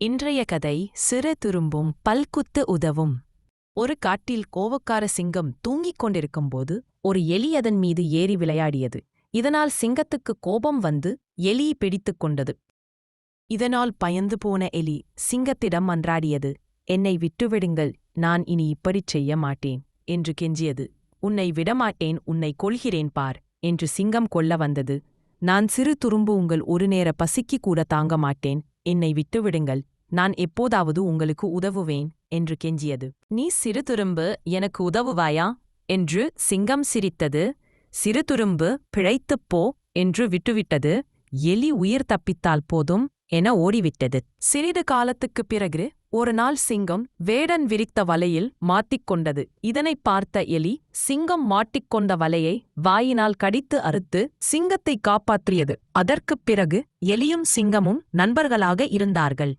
இன்றைய கதை சிறு துரும்பும் பல்குத்து உதவும். ஒரு காட்டில் கோவக்கார சிங்கம் தூங்கிக் கொண்டிருக்கும்போது ஒரு எலி அதன் மீது ஏறி விளையாடியது. இதனால் சிங்கத்துக்கு கோபம் வந்து எலியை பிடித்துக் கொண்டது. இதனால் பயந்து போன எலி சிங்கத்திடம் மன்றாடியது என்னை விட்டுவிடுங்கள் நான் இனி இப்படிச் செய்ய மாட்டேன் என்று கெஞ்சியது. உன்னை விடமாட்டேன் உன்னை கொள்கிறேன் பார் என்று சிங்கம் கொல்ல வந்தது. நான் சிறு துரும்பு உங்கள் ஒரு நேர பசிக்கு கூட தாங்க மாட்டேன் என்னை விட்டுவிடுங்கள். நான் எப்போதாவது உங்களுக்கு உதவுவேன் என்று கெஞ்சியது. நீ சிறு துரும்பு எனக்கு உதவுவாயா? என்று சிங்கம் சிரித்தது. சிறு துரும்பு பிழைத்துப் போ என்று விட்டுவிட்டது. எலி உயிர் தப்பித்தால் போதும் என ஓடிவிட்டது. சிறிது காலத்துக்குப் பிறகு ஒரு நாள் சிங்கம் வேடன் விரித்த வலையில் மாட்டிக்கொண்டது இதனைப் பார்த்த எலி சிங்கம் மாட்டிக்கொண்ட வலையை வாயினால் கடித்து அறுத்து சிங்கத்தை காப்பாற்றியது. அதற்குப் பிறகு எலியும் சிங்கமும் நண்பர்களாக இருந்தார்கள்.